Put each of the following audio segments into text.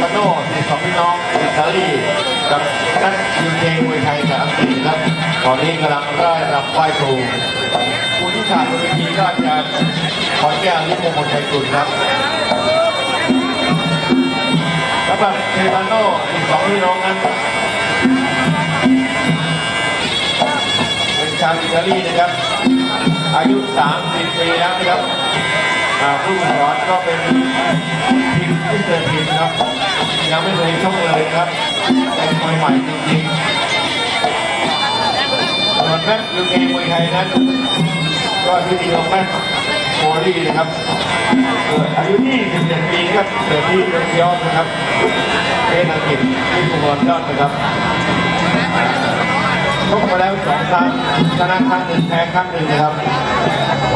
ปาโน่ที่สองพี่น้องอิตาลีกับนักยูเคมวยไทยกับอังกฤษครับตอนนี้กำลังได้รับไหว้ครูผู้ที่ขาดบนเวทีก็จารย์ขอแก้วนิพมลชัยกุลครับแล้วแบบเทปาโน่อีกสองพี่น้องนั้นเป็นชาวอิตาลีนะครับ อายุ 30 ปีแล้วนะครับ ผู้สอนก็เป็นทีมที่เกิดทีมครับยังไม่เคยชกเลยครับเป็นมวยใหม่จริงๆส่วนแม็กยูกเกมวยไทยนั้นก็ที่ดีของแม็กโคลี่นะครับเกิดอายุ27ปีครับเกิดที่เมืองยอร์กนะครับเป็นอังกฤษที่ฟุตบอลยอดนะครับชกมาแล้วสองครั้งชนะครั้งหนึ่งแพ้ครั้งหนึ่งนะครับ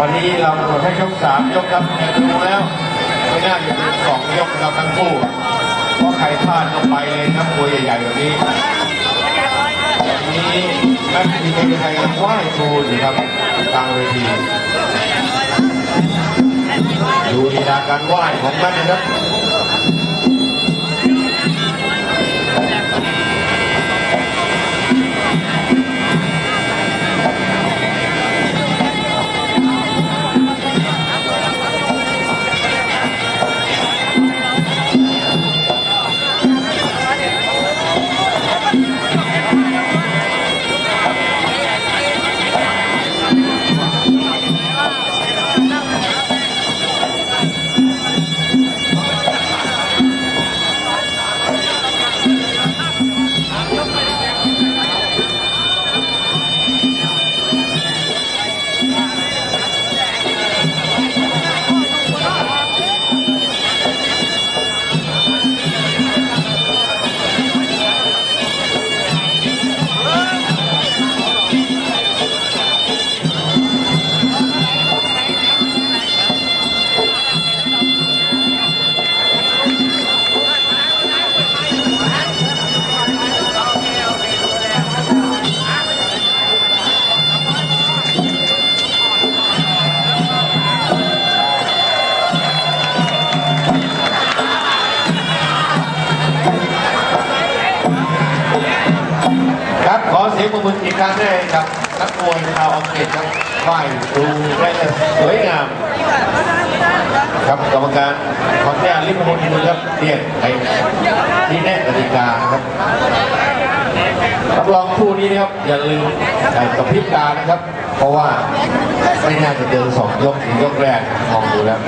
วันนี้เรากำหนดให้ชกสามยกครับแต่ดูแล้วไม่น่าจะเป็นสองยกเราทั้งคู่เพราะใครพลาดก็ไปเลยนะมวยใหญ่ๆแบบนี้นนี้แม็กมีคนไทยกันไหว้ครูสิครับกลางเวทีดูดีลาการไหว้ของแม็กนะครับ ครั้งให้กับนักมวยชาวอังกฤษครับไหว้ครูได้เลยสวยงาม ครับกรรมการขออนุญาตลิมมนมือครับเรียกในที่แน่กติกาครับรับรองคู่นี้นะครับอย่าลืมใส่กับพริบตานะครับ เพราะว่าไม่น่าจะเดินสองยกถึงยกแรกมองดูแล้ว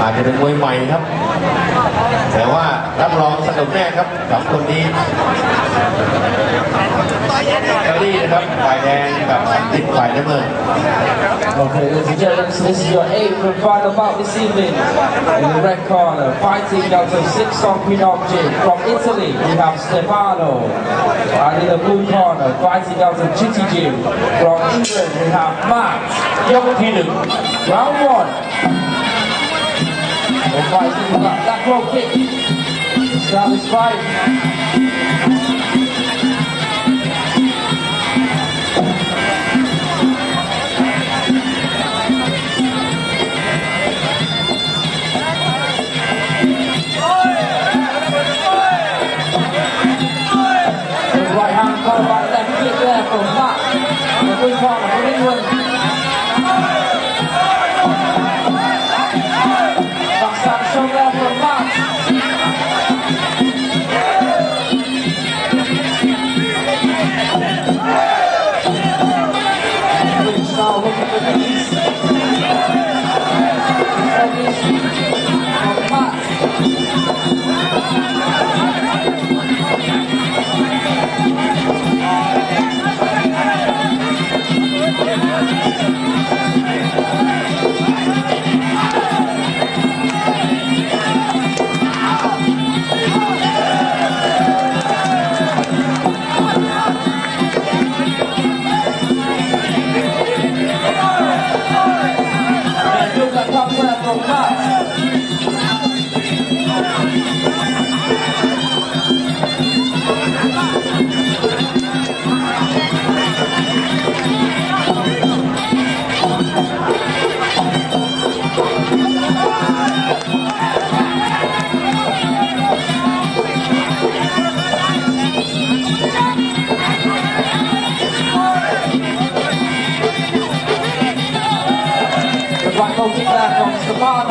อาจจะเป็นมวยใหม่ครับ แต่ว่ารับรองสนุกแน่ครับกับคนนี้ อิตาลีนะครับฝ่ายแดงกับติดฝ่ายน้ำเงิน Okay, ladies and gentlemen, this is your eighth and final bout this evening. In the red corner, fighting out of six on Pinocchio from Italy, we have Stefano. And in the blue corner, fighting out of Chitty Jim from England, we have Matt. ยกที่หนึ่ง Round one. The fighting back, that row kick. Start this fight. Good partner from England.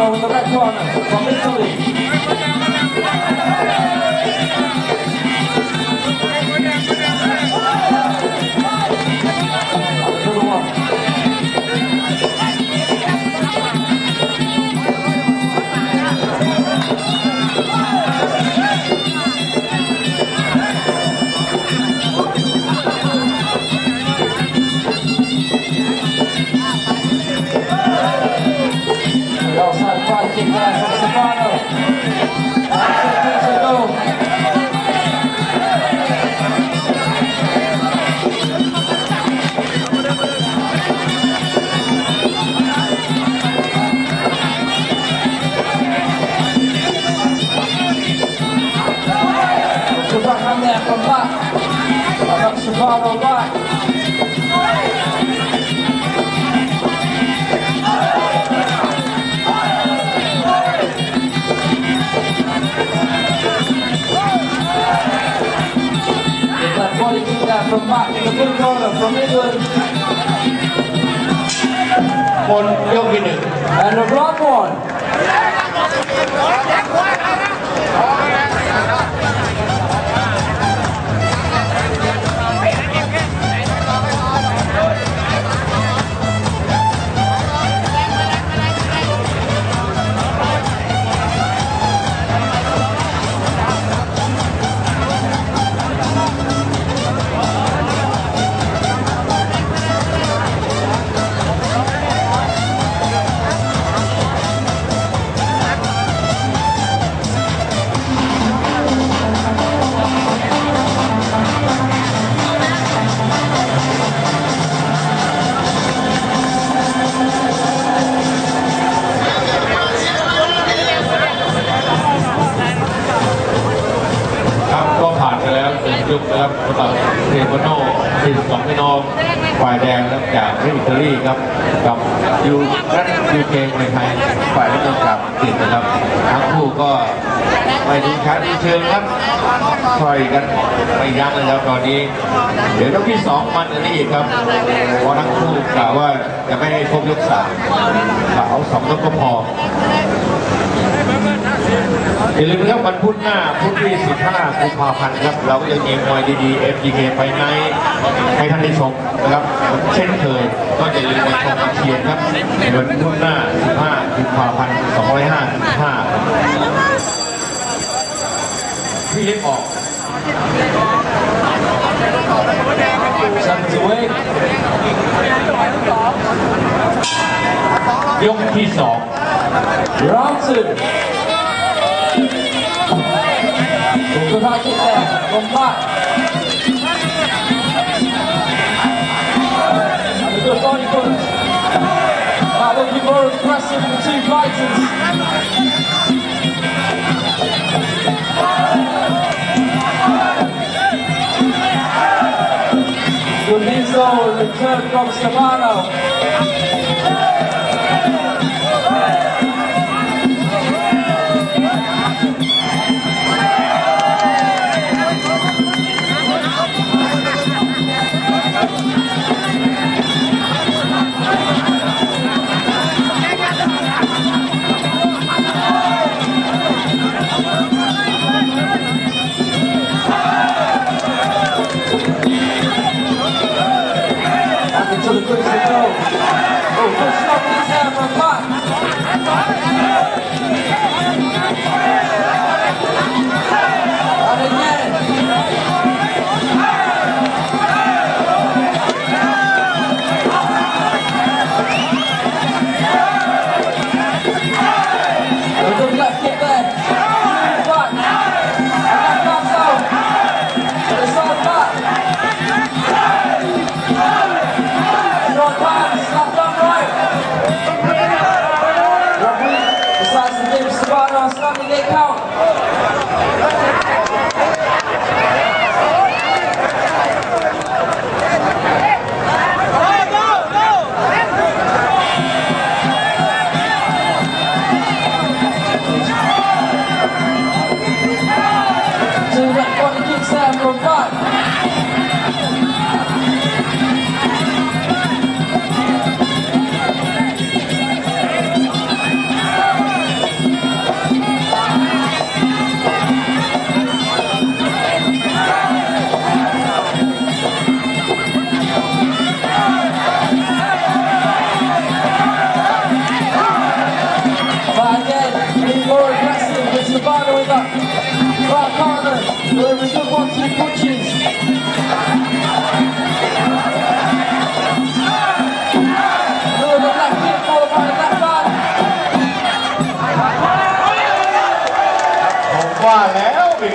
In the red corner from Italy. From back in the blue corner from England. บนยกที่หนึ่ง And the black one. นะครับสำหรับเทปโน42พี่น้องฝ่ายแดงนะครับจากประเทศอิตาลีครับกับยูรัฐยูเคในไทยฝ่ายน้ำเงินจากอังกฤษนะครับทั้งคู่ก็ไม่ถึงชั้นเชิงครับต่อยกันไม่ยั้งเลยครับตอนนี้ เดี๋ยวยกที่สองมันอันนี้อีกครับเพราะทั้งคู่กล่าวว่าจะไม่ให้ครบยกสามกล่าวสองยกก็พอ อย่าลืมนะครับวันพุธหน้าพุธที่ 15 กุมภาพันธ์ครับ เราก็ยังมีมวยดีๆ FGK ไฟไนท์ให้ท่านได้ชมนะครับ เช่นเคย ก็อย่าลืมมาชมมาเชียร์ครับในวันพุธหน้า 15 กุมภาพันธ์ 2555ครับพี่เล็กออก Seven to eight. ยกที่สอง สุดท้ายคิดแต่ลงบ้านเดือดร้อนคน Now be more impressive than two fighters. From Samano.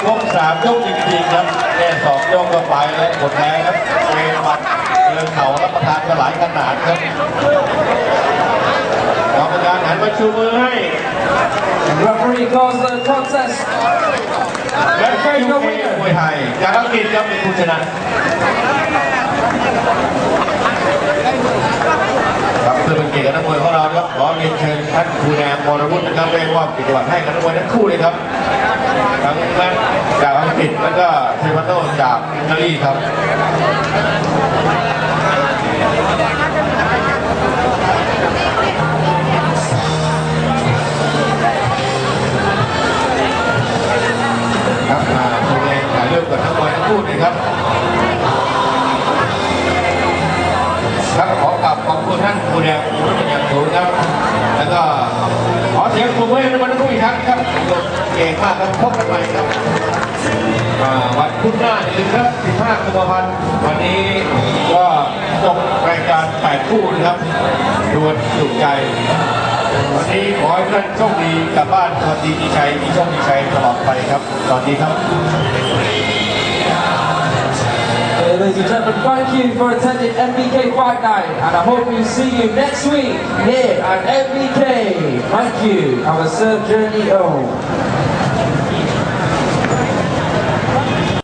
ครบสามยกจริงๆครับแค่สองยกก็ไปแล้วหมดแรงครับเวมัดเดินเข่ารับประทานกันหลายขนาดครับกรรมการหันมาชูมือให้ And referee calls the contest. และแค่ยูเคมวยไทยจากอังกฤษครับเป็นผู้ชนะครับเพื่อเป็นเกียรติกับนักมวยของเราครับขอเรียนเชิญท่านครูแนมวรวุฒินะครับได้มอบเกียรติบัตรให้กับนักมวยทั้งคู่เลยครับ ทั้งแมทจากอังกฤษแล้วก็เทวันโนจากอิตาลีครับครับมาครูแนมถ่ายรูปกับนักมวยทั้งคู่เลยครับครับขอกราบขอบคุณท่านครูแดงครูเป็นอย่าง เสียงปรบมือให้ทุกคนอีกครั้งครับเก่งมากครับพบกันใหม่ครับวันพุธหน้าอย่าลืมครับ 15กุมภาพันธ์วันนี้ก็จบรายการแปดคู่นะครับดวลสุขใจ วันนี้ขอให้ท่านโชคดีกลับบ้านสวัสดีมีชัยมีโชคมีชัยตลอดไปครับสวัสดีครับ ladies and gentlemen, thank you for attending MBK Fight Night, and I hope we see you next week here at MBK. Thank you. Have a safe journey home.